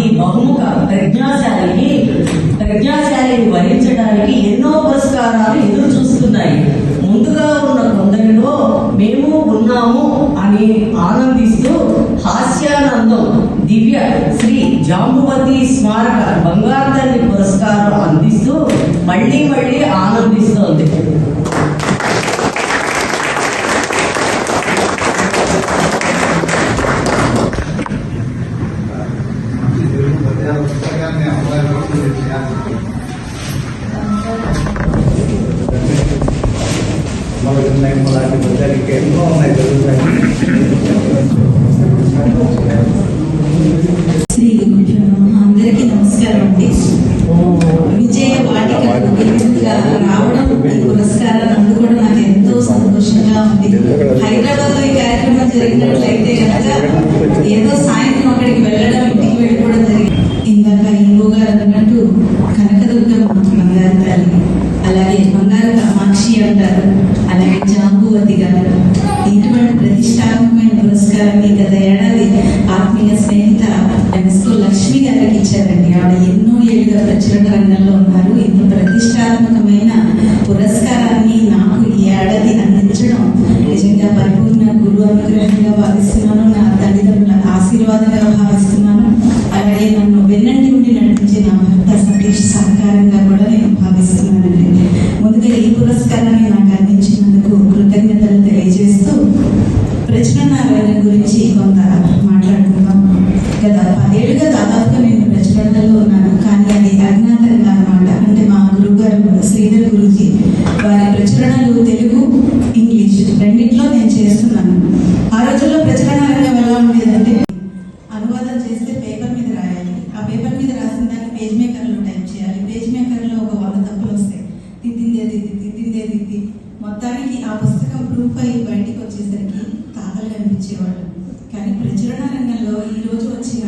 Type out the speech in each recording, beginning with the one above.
ఈ బహుముఖ ప్రజ్ఞాశాలికి ప్రజ్ఞాశాలిని వరించడానికి ఎన్నో పురస్కారాలు ఎదురు చూస్తున్నాయి. ముందుగా ఉన్న కొందరిలో మేము ఉన్నాము అని ఆనందిస్తూ హాస్యానందం దివ్య శ్రీ జాంబువతి స్మారక బంగారు తల్లి పురస్కారం అందిస్తూ మళ్ళీ మళ్ళీ ఆనందిస్తోంది. పుస్తకాన్ని ఉన్నాయి ఎన్నో ఉన్నాయి అందరికీ నమస్కారం అండి. విజయ వాటికకు రావడం అందుకోవడం నాకు ఎంతో సంతోషంగా ఉంది. హైదరాబాద్లో ఈ కార్యక్రమం జరిగినట్లయితే కనుక అలాగే బంగారు కామాక్షి అంటారు. అలాగే జాంబువతి గారు. ఇటువంటి ప్రతిష్టాత్మకమైన పురస్కారాన్ని గత ఏడాది ఆత్మీయ స్నేహిత ఎన్ఎస్కో లక్ష్మి గారికి ఇచ్చారండి. ఆవిడ ఎన్నో ఏళ్ళుగా ప్రచురణ రంగంలో ఉన్నారు. ఇంత ప్రతిష్టాత్మకమైన పురస్కారాన్ని నాకు ఈ ఏడాది అందించడం నిజంగా పరిపూర్ణ గురు అనుగ్రహంగా భావిస్తున్నాను. నా తల్లిదండ్రుల ఆశీర్వాదంగా భావిస్తున్నాను. అలాగే నన్ను వెన్నంటి ఉండి నడిపించే నా భర్త సతీష్ సహకారంగా కూడా నేను భావిస్తున్నానండి. శ్రీధర్ గురుజీ వారి ప్రచురణలు తెలుగు ఇంగ్లీష్ రెండింటిలో నేను చేస్తున్నాను. ఆ రోజుల్లో ప్రచురణ రంగం ఎలా ఉండేదంటే అనువాదం చేస్తే పేపర్ మీద రాయాలి. ఆ పేపర్ మీద రాసిన దాన్ని పేజ్ మేకర్లో టైప్ చేయాలి. పేజ్ మేకర్లో ఒక వంద తప్పులు వస్తాయి. తిద్దిందే తిద్ది తిద్దిందే తిద్ది మొత్తానికి ఆ పుస్తకం ప్రూఫ్ అయ్యి బయటికి వచ్చేసరికి తాతలు కనిపించేవాళ్ళు కానీ ప్రచురణ రంగంలో ఈ రోజు వచ్చిన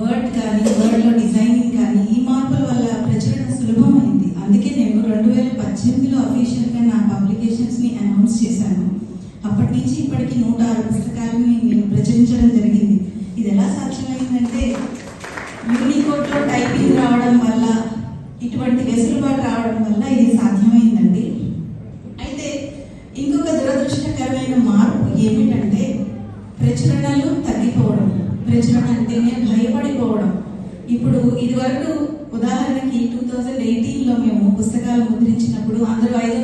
వర్డ్ కానీ వర్డ్లో డిజైనింగ్ కానీ ఈ మార్పుల వల్ల ప్రచురణ సులభమైంది అందుకే నేను రెండు వేల పద్దెనిమిదిలో అఫీషియల్గా నా ని అనౌన్స్ చేశాను. అప్పటి నుంచి ఇప్పటికి నూట ఆరు పుస్తకాలని నేను ప్రచురించడం జరిగింది. ఇది ఎలా సాధ్యమైందంటే యూనికోడ్లో టైపింగ్ రావడం వల్ల ఇటువంటి వెసులుబాటు రావడం వల్ల ఇది సాధ్యమైందండి. అయితే ఇంకొక దురదృష్టకరమైన మార్పు ఏమిటంటే ప్రచురణలు తగ్గిపోవడం. ప్రచురణ అంటేనే భయపడిపోవడం. ఇప్పుడు ఇదివరకు ఉదాహరణకి టూ థౌజండ్ ఎయిటీన్లో మేము పుస్తకాలు ముద్రించినప్పుడు అందరూ ఐదు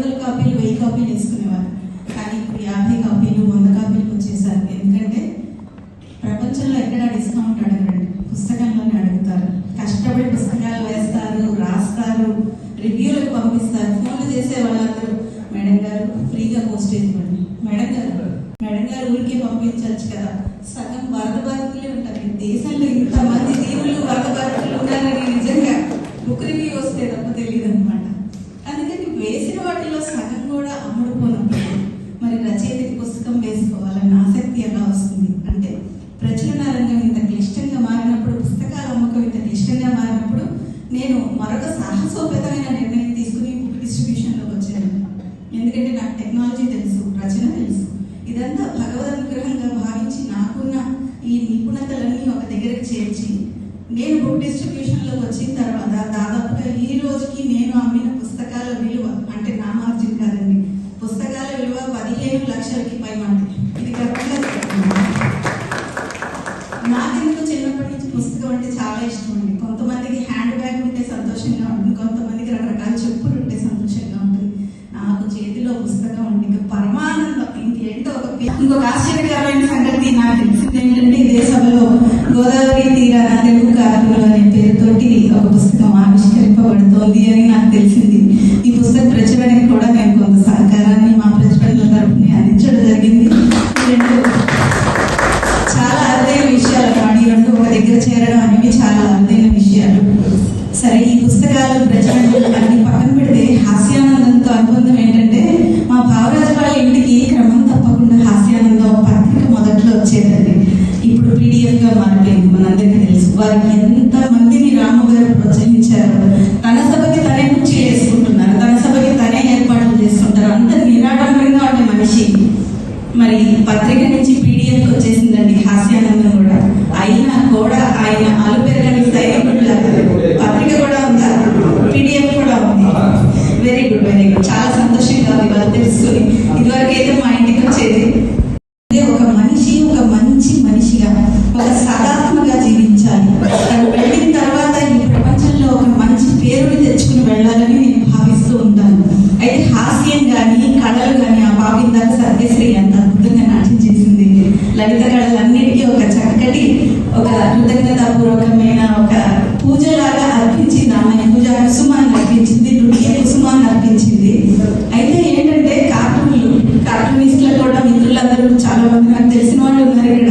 ఫ్రీగా పోస్ట్ ఇవ్వండి మేడం గారు మేడం గారు ఊరికే పంపించవచ్చు కదా. సగం వరద బాధితులే ఉంటారు. ఈ దేశంలో ఇంతమంది దేవుళ్ళు వరద బాధితులు ఉన్నారని నిజంగా బుక్ రివ్యూ వస్తే తప్ప తెలియదు అనమాట అందుకని వేసిన వాటిలో సగం కూడా అమ్ముడుపోనప్పుడు మరి రచయితకి పుస్తకం వేసుకోవాలని ఆసక్తి ఎలా వస్తుంది? అంటే ప్రచురణ రంగం ఇంత క్లిష్టంగా మారినప్పుడు పుస్తకాల అమ్మకం ఇంత క్లిష్టంగా మారినప్పుడు నేను మరొక సాహసోపేతమైన నిర్ణయం తీసుకుని బుక్ డిస్ట్రిబ్యూషన్లోకి వచ్చాను. ఎందుకంటే నాకు టెక్నాలజీ తెలుసు రచన తెలుసు. ఇదంతా భగవద్ అనుగ్రహంగా భావించి నాకున్న ఈ నిపుణతలన్నీ ఒక దగ్గరకు చేర్చి నేను బుక్ డిస్ట్రిబ్యూషన్లోకి వచ్చిన తర్వాత దాదాపుగా ఈ రోజుకి నేను అమ్మిన పుస్తకాల విలువ అంటే నా మార్జిన్ కాదండి పుస్తకాల విలువ పదిహేను లక్షలకి పైమాట ఇది గర్వంగా నాకెందుకు చిన్నప్పటి నుంచి పుస్తకం అంటే చాలా ఇష్టం అండి. కొంతమందికి హ్యాండ్ బ్యాగ్ ఉంటే సంతోషంగా ఉంటుంది కొంతమందికి రకరకాల చెప్పులు ఉంటే సంతోషంగా ఉంటుంది నాకు చేతిలో పుస్తకం ఉంది ఇంకా పరమానందం ఇంకేంటో ఒక పే- ఇంకొక ఆశ్చర్యకరమైన సంగతి నాకు తెలిసింది ఏంటంటే ఇదే సభలో గోదావరి తీరాన తెలుగు కార్మికులు అనే పేరుతోటి ఒక పుస్తకం ఆవిష్కరింపబడుతోంది అని నాకు తెలిసింది. అయితే హాస్యం కానీ కళలు కానీ ఆ పాప ఇందాక సత్యశ్రీ ఎంత అద్భుతంగా నాట్యం చేసింది. లలిత కళలన్నిటికీ ఒక చక్కటి ఒక కృతజ్ఞతాపూర్వకమైన ఒక పూజలాగా అర్పించింది ఆమె. పూజ కుసుమాన్ని అర్పించింది నృత్య కుసుమాన్ని అర్పించింది. అయితే ఏంటంటే కార్టూన్లు కార్టూనిస్ట్లో కూడా మిత్రులందరూ చాలా మంది నాకు తెలిసిన వాళ్ళు ఉన్నారు ఇక్కడ.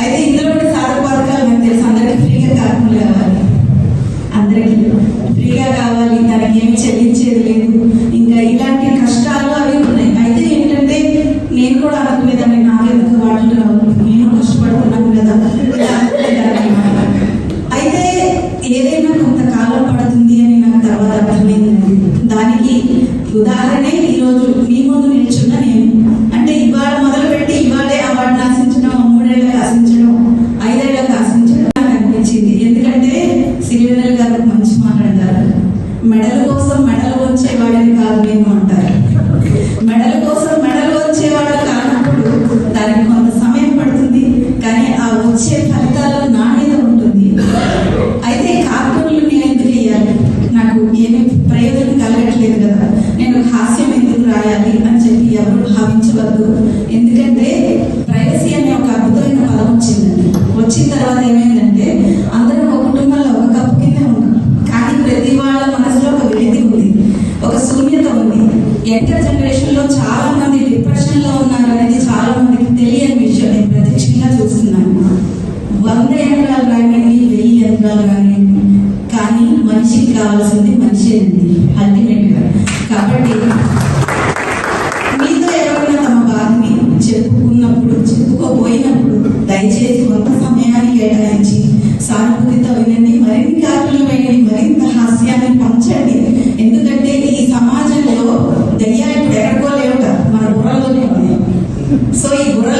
అయితే ఇందులో కూడా సాధక నాకు తెలుసు అందరికీ ఫ్రీగా కార్టూన్లు కావాలి. అందరికీ ఫ్రీగా కావాలి దానికి ఏమి చెల్లించేది లేదు. ఉదాహరణే ఈరోజు మీ ముందు నిల్చున్న నేను అంటే ఇవాళ మొదలుపెట్టి ఇవాళే అవార్డు ఆశించడం మూడేళ్ళకి ఆశించడం ఐదేళ్ళకి ఆశించడం నాకు అనిపించింది ఎందుకంటే సిరివెన్నెల గారు ఒక మంచి మాట అంటారు మెడల కోసం మెడలు వచ్చేవాడని కాదు నేను అంటారు మెడల కోసం మెడలు వచ్చేవాడు కానప్పుడు దానికి కొంత సమయం పడుతుంది కానీ ఆ వచ్చే ఫలితాల్లో నాణ్యత ఉంటుంది అయితే కార్టూన్లు నేను ఎందుకు వేయాలి నాకు ఏమీ ప్రయోజనం కలగట్లేదు కదా నేను హాస్యం ఎందుకు రాయాలి అని చెప్పి ఎవరు భావించవద్దు. ఎందుకంటే ప్రైవసీ అనే ఒక అద్భుతమైన పదం వచ్చిందండి. వచ్చిన తర్వాత ఏమైందంటే అందరం ఒక కుటుంబంలో ఒక కప్పు కింద ఉన్నాం. కానీ ప్రతి వాళ్ళ మనసులో ఒక వేది ఉంది. ఒక శూన్యత ఉంది. యంగర్ జనరేషన్లో చాలా మంది డిప్రెషన్లో ఉన్నారు అనేది చాలా మందికి తెలియని విషయం నేను ప్రత్యక్షంగా చూస్తున్నాను. వంద యంత్రాలు రానివ్వండి వెయ్యి యంత్రాలు రానివ్వండి కానీ మనిషికి కావాల్సింది మనిషి అండి. అల్టిమేట్గా కాబట్టి మీతో ఎవరైనా తమ బాధని చెప్పుకున్నప్పుడు చెప్పుకోబోయినప్పుడు దయచేసి కొంత సమయాన్ని కేటాయించి సానుభూతితో వినండి మరిన్ని కార్యక్రమం మరింత హాస్యాన్ని పంచండి. ఎందుకంటే ఈ సమాజంలో దయ్యాలు ఇప్పుడు లేవుట మన బుర్రలోనే ఉన్నాయి. సో ఈ బుర్ర